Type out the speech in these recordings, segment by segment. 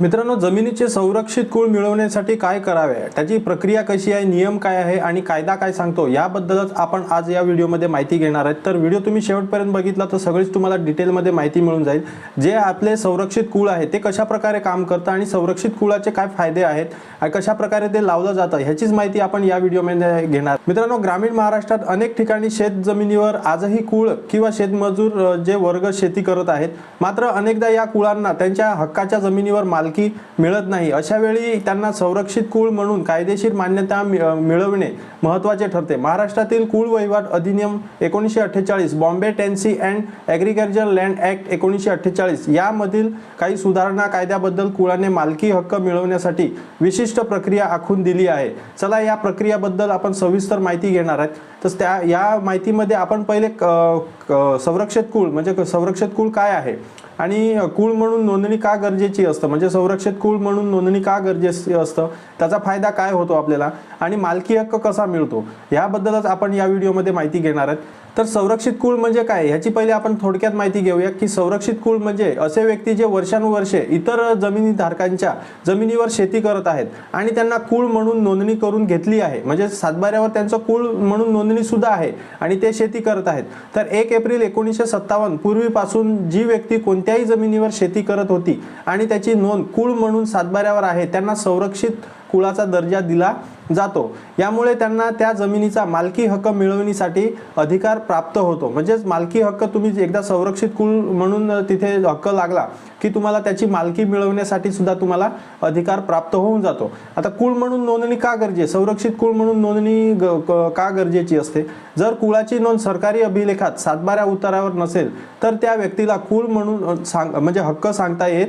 मित्रांनो जमिनीचे संरक्षित कुळ मिळवण्यासाठी काय करावे? त्याची प्रक्रिया कशी आहे? नियम काय आहे? आणि कायदा काय सांगतो? याबद्दलच आपण आज या व्हिडिओमध्ये माहिती घेणार आहेत. तर व्हिडिओ तुम्ही शेवटपर्यंत बघितला तर सगळीच तुम्हाला डिटेलमध्ये माहिती मिळून जाईल. जे आपले संरक्षित कुळ आहे ते कशा प्रकारे काम करतं आणि संरक्षित कुळाचे काय फायदे आहेत आणि कशा प्रकारे ते लावलं जातं ह्याचीच माहिती आपण या व्हिडिओमध्ये घेणार. मित्रांनो ग्रामीण महाराष्ट्रात अनेक ठिकाणी शेत जमिनीवर आजही कुळ किंवा शेतमजूर जे वर्ग शेती करत आहेत मात्र अनेकदा या कुळांना त्यांच्या हक्काच्या जमिनीवर मालकी मिळत नाही. अशा वेळी त्यांना संरक्षित कुळ म्हणून कायदेशीर मान्यता मिळवणे महत्त्वाचे ठरते. महाराष्ट्रातील कुळ वहिवाट अधिनियम एकोणीसशे अठ्ठेचाळीस Bombay tenancy and agriculture land act एकोणीसशे अठ्ठेचाळीस यामधील काही सुधारणा कायद्याबद्दल कुळाने मालकी हक्क मिळवण्यासाठी विशिष्ट प्रक्रिया आखून दिली आहे. चला या प्रक्रियाबद्दल आपण सविस्तर माहिती घेणार आहेत. तर त्या या माहितीमध्ये आपण पहिले क- संरक्षित कुळ म्हणजे क- संरक्षित कुळ काय आहे? आणि कुळ म्हणून नोंदणी का गरजेची असतं? म्हणजे संरक्षित कुळ म्हणून नोंदणी का गरजेची असतं? त्याचा फायदा काय होतो आपल्याला? आणि मालकी हक्क कसा मिळतो? याबद्दलच आपण या व्हिडिओमध्ये माहिती घेणार आहेत. तर संरक्षित कुळ म्हणजे काय? ह्याची पहिले आपण थोडक्यात माहिती घेऊया की संरक्षित कुळ म्हणजे असे व्यक्ती जे वर्षानुवर्षे इतर जमिनी धारकांच्या जमिनीवर शेती करत आहेत आणि त्यांना कुळ म्हणून नोंदणी करून घेतली आहे. म्हणजे सातबाऱ्यावर त्यांचं कुळ म्हणून नोंदणी सुद्धा आहे आणि ते शेती करत आहेत. तर एक एप्रिल एकोणीसशे सत्तावन्न पूर्वीपासून जी व्यक्ती कोणत्याही जमिनीवर शेती करत होती आणि त्याची नोंद कुळ म्हणून सातबाऱ्यावर आहे त्यांना संरक्षित कुळाचा दर्जा दिला जातो. यामुळे त्यांना त्या जमिनीचा मालकी हक्क मिळवण्यासाठी अधिकार प्राप्त होतो. म्हणजेच मालकी हक्क तुम्ही एकदा संरक्षित कुळ म्हणून तिथे हक्क लागला की तुम्हाला त्याची मालकी मिळवण्यासाठी सुद्धा तुम्हाला अधिकार प्राप्त होऊन जातो. आता कुळ म्हणून नोंदणी का गरजे संरक्षित कुळ म्हणून नोंदणी ग- क- का गरजेची असते? जर कुळाची नोंद सरकारी अभिलेखात सातबाऱ्या उतारावर नसेल तर त्या व्यक्तीला कुळ म्हणून सांग म्हणजे हक्क सांगता येत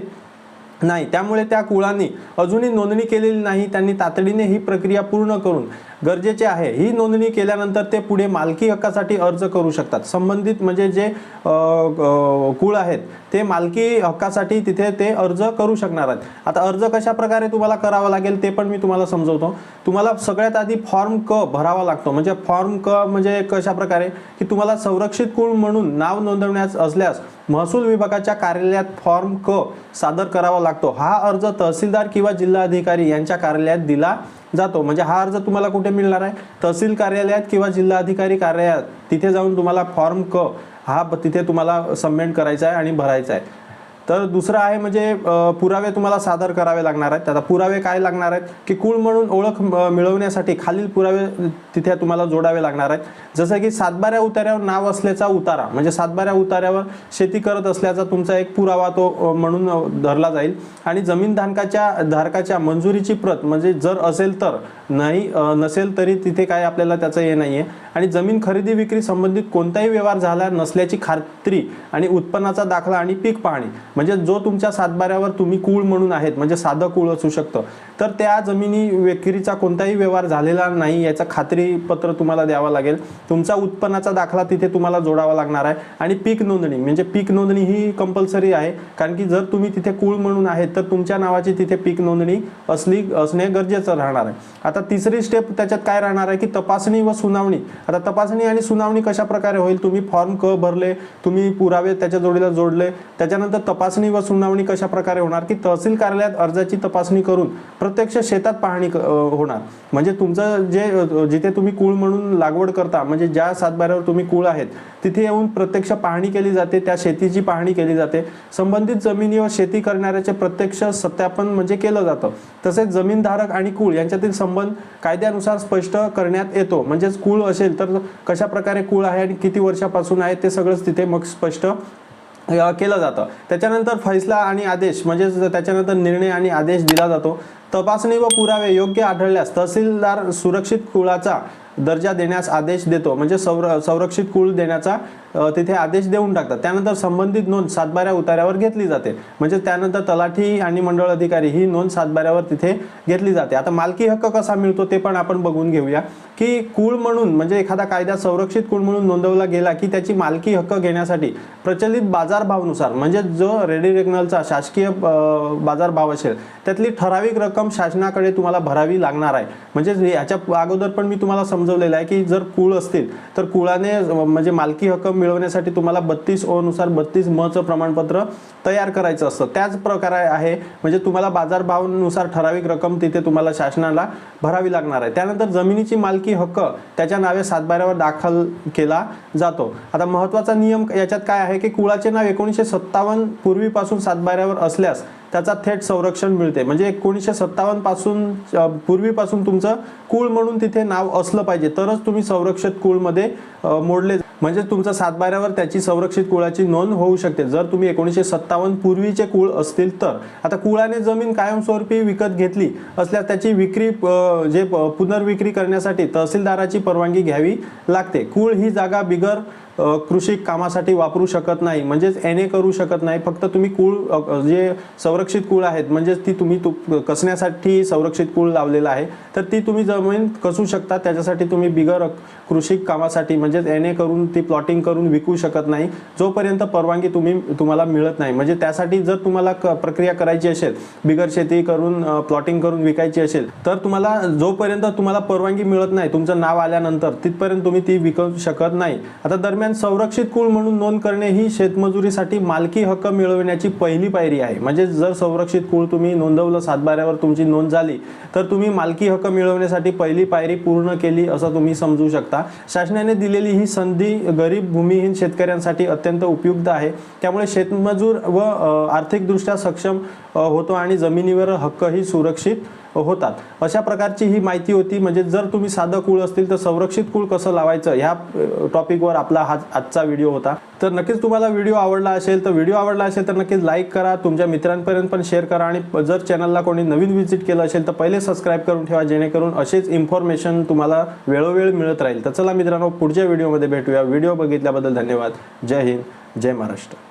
नाही. त्यामुळे त्या कुळांनी अजूनही नोंदणी केलेली नाही. त्यांनी तातडीने ही प्रक्रिया पूर्ण करून गरजेचे आहे. ही नोंदणी केल्यानंतर ते पुढे मालकी हक्कासाठी अर्ज करू शकतात. संबंधित म्हणजे जे कुळ आहेत ते मालकी हक्कासाठी तिथे ते अर्ज करू शकणार आहेत. आता अर्ज कशा प्रकारे तुम्हाला करावा लागेल ते पण मी तुम्हाला समजवतो. तुम्हाला सगळ्यात आधी फॉर्म क भरावा लागतो. म्हणजे फॉर्म क म्हणजे कशा प्रकारे? की तुम्हाला संरक्षित कुळ म्हणून नाव नोंदवण्यास असल्यास महसूल विभागाच्या कार्यालयात फॉर्म क सादर करावा लागतो. हा अर्ज तहसीलदार किंवा जिल्हाधिकारी यांच्या कार्यालयात दिला जातो. म्हणजे हा अर्ज तुम्हाला कुठे मिळणार आहे? तहसील कार्यालयात किंवा जिल्हाधिकारी कार्यालयात. तिथे जाऊन तुम्हाला फॉर्म क हा ब- तिथे तुम्हाला सबमिट करायचा आहे आणि भरायचा आहे. तर दुसरं आहे म्हणजे पुरावे तुम्हाला सादर करावे लागणार आहेत. आता पुरावे काय लागणार आहेत? की कुळ म्हणून ओळख मिळवण्यासाठी खालील पुरावे तिथे तुम्हाला जोडावे लागणार आहेत. जसं की सातबाऱ्या उतार्यावर नाव असल्याचा उतारा म्हणजे सातबाऱ्या उतार्यावर शेती करत असल्याचा तुमचा एक पुरावा तो म्हणून धरला जाईल. आणि जमीन धारकाच्या धारकाच्या मंजुरीची प्रत म्हणजे जर असेल तर नाही नसेल तरी तिथे काय आपल्याला त्याचं हे नाही आहे आणि जमीन खरेदी विक्री संबंधित कोणताही व्यवहार झाला नसल्याची खात्री आणि उत्पन्नाचा दाखला आणि पीक पाहणी. म्हणजे जो तुमच्या सातबाऱ्यावर तुम्ही कुळ म्हणून आहेत म्हणजे साधं कुळ असू शकतं. तर त्या जमिनी विक्रीचा कोणताही व्यवहार झालेला नाही याचं खात्रीपत्र तुम्हाला द्यावं लागेल. तुमचा उत्पन्नाचा दाखला तिथे तुम्हाला जोडावा लागणार आहे. आणि पीक नोंदणी म्हणजे पीक नोंदणी ही कंपल्सरी आहे. कारण की जर तुम्ही तिथे कुळ म्हणून आहेत तर तुमच्या नावाची तिथे पीक नोंदणी असली असणे गरजेचं राहणार आहे. आता तिसरी स्टेप त्याच्यात काय राहणार आहे की तपासणी व सुनावणी. आता तपासणी आणि सुनावणी कशा प्रकारे होईल? तुम्ही फॉर्म क भरले तुम्ही पुरावे त्याच्या जोडीला जोडले त्याच्यानंतर तपासणी व सुनावणी कशा प्रकारे होणार? की तहसील कार्यालयात अर्जाची तपासणी करून प्रत्यक्ष शेतात पाहणी क- होणार. म्हणजे तुमचं जे जिथे तुम्ही कुळ म्हणून लागवड करता म्हणजे ज्या सातबाऱ्यावर तुम्ही कुळ आहेत तिथे येऊन प्रत्यक्ष पाहणी केली जाते त्या शेतीची पाहणी केली जाते. संबंधित जमिनीवर शेती करणाऱ्याचे प्रत्यक्ष सत्यापन म्हणजे केलं जातं. तसेच जमीनधारक आणि कुळ यांच्यातील संबंध कायद्यानुसार स्पष्ट करण्यात येतो. म्हणजेच कुळ असेल तर कशा प्रकारे कुळ आहे आणि किती वर्षापासून आहे ते सगळंच तिथे मग स्पष्ट केलं जातं. त्याच्यानंतर फैसला आणि आदेश म्हणजे त्याच्यानंतर निर्णय आणि आदेश दिला जातो. तपासणी व पुरावे योग्य आढळल्यास तहसीलदार सुरक्षित कुळाचा दर्जा देण्यास आदेश देतो. म्हणजे संर संरक्षित कुळ देण्याचा तिथे आदेश देऊन टाकतात. त्यानंतर संबंधित नोंद सातबाऱ्या उतार्यावर घेतली जाते. म्हणजे त्यानंतर तलाठी आणि मंडळ अधिकारी ही नोंद सातबाऱ्यावर तिथे घेतली जाते. आता मालकी हक्क कसा मिळतो ते पण आपण बघून घेऊया. की कुळ म्हणून म्हणजे एखादा कायदा संरक्षित कुळ म्हणून नोंदवला गेला की त्याची मालकी हक्क घेण्यासाठी प्रचलित बाजारभावानुसार म्हणजे जो रेडी रेग्नलचा शासकीय बाजारभाव असेल त्यातली ठराविक रक्कम शासनाकडे तुम्हाला भरावी लागणार आहे. म्हणजे याच्या अगोदर पण मी तुम्हाला समजवलेलं आहे की जर कुळ असतील तर कुळाने म्हणजे मालकी हक्क मिळवण्यासाठी तुम्हाला बत्तीस ओ नुसार बत्तीस मचं प्रमाणपत्र तयार करायचं असतं. त्याच प्रकारे आहे म्हणजे तुम्हाला बाजारभावानुसार ठराविक रक्कम तिथे तुम्हाला शासनाला भरावी लागणार आहे. त्यानंतर जमिनीची मालकी हक्क त्याच्या नावे सातबाऱ्यावर दाखल केला जातो. आता महत्त्वाचा नियम याच्यात काय आहे की कुळाचे नाव एकोणीसशे सत्तावन्न पूर्वीपासून सातबाऱ्यावर असल्यास त्याचा थेट संरक्षण मिळते. म्हणजे एकोणीसशे सत्तावन्नपासून पूर्वीपासून तुमचं कुळ म्हणून तिथे नाव असलं पाहिजे. तरच तुम्ही संरक्षित कुळमध्ये मोडले म्हणजे तुमचं सातबाऱ्यावर त्याची संरक्षित कुळाची नोंद होऊ शकते. जर तुम्ही एकोणीसशे सत्तावन्न पूर्वीचे कुळ असतील तर. आता कुळाने जमीन कायमस्वरूपी विकत घेतली असल्यास त्याची विक्री जे पुनर्विक्री करण्यासाठी तहसीलदाराची परवानगी घ्यावी लागते. कुळ ही जागा बिगर कृषी कामासाठी वापरू शकत नाही म्हणजेच एन ए करू शकत नाही. फक्त तुम्ही कुळ जे संरक्षित कुळ आहेत म्हणजेच ती तुम्ही तु- कसण्यासाठी संरक्षित कुळ लावलेला आहे तर ती तुम्ही जमीन कसू शकता. त्याच्यासाठी तुम्ही बिगर कृषी कामासाठी म्हणजेच एन ए करून ती प्लॉटिंग करून विकू शकत नाही. जोपर्यंत परवानगी तुम्ही तुम्हाला मिळत नाही. म्हणजे त्यासाठी जर तुम्हाला क- प्रक्रिया करायची असेल बिगर शेती करून प्लॉटिंग करून विकायची असेल तर तुम्हाला जोपर्यंत तुम्हाला परवानगी मिळत नाही तुमचं नाव आल्यानंतर तिथपर्यंत तुम्ही ती विकू शकत नाही. आता दरम्यान संरक्षित कुळ म्हणून नोंद करणे ही शेतमजुरीसाठी मालकी हक्क मिळवण्याची पहिली पायरी आहे. म्हणजे जर संरक्षित कुळ तुम्ही नोंदवलं सातबाऱ्यावर तुमची नोंद झाली तर तुम्ही मालकी हक्क मिळवण्यासाठी पहिली पायरी पूर्ण केली असं तुम्ही समजू शकता. शासनाने दिलेली ही संधी गरीब भूमिहीन शेतकऱ्यांसाठी अत्यंत उपयुक्त आहे. त्यामुळे शेतमजूर व आर्थिकदृष्ट्या सक्षम होतो आणि जमिनीवर हक्कही सुरक्षित होतात. अशा प्रकारची ही माहिती होती. म्हणजे जर तुम्ही साधं कुळ असतील तर संरक्षित कुळ कसं लावायचं? ह्या टॉपिकवर आपला हा आजचा व्हिडिओ होता. तर नक्कीच तुम्हाला व्हिडिओ आवडला असेल तर व्हिडिओ आवडला असेल तर नक्कीच लाईक करा. तुमच्या मित्रांपर्यंत पण शेअर करा. आणि जर चॅनलला कोणी नवीन व्हिजिट केलं असेल तर पहिले सबस्क्राईब करून ठेवा. जेणेकरून असेच इन्फॉर्मेशन तुम्हाला वेळोवेळी मिळत राहील. तर चला मित्रांनो पुढच्या व्हिडिओमध्ये भेटूया. व्हिडिओ बघितल्याबद्दल धन्यवाद. जय हिंद. जय महाराष्ट्र.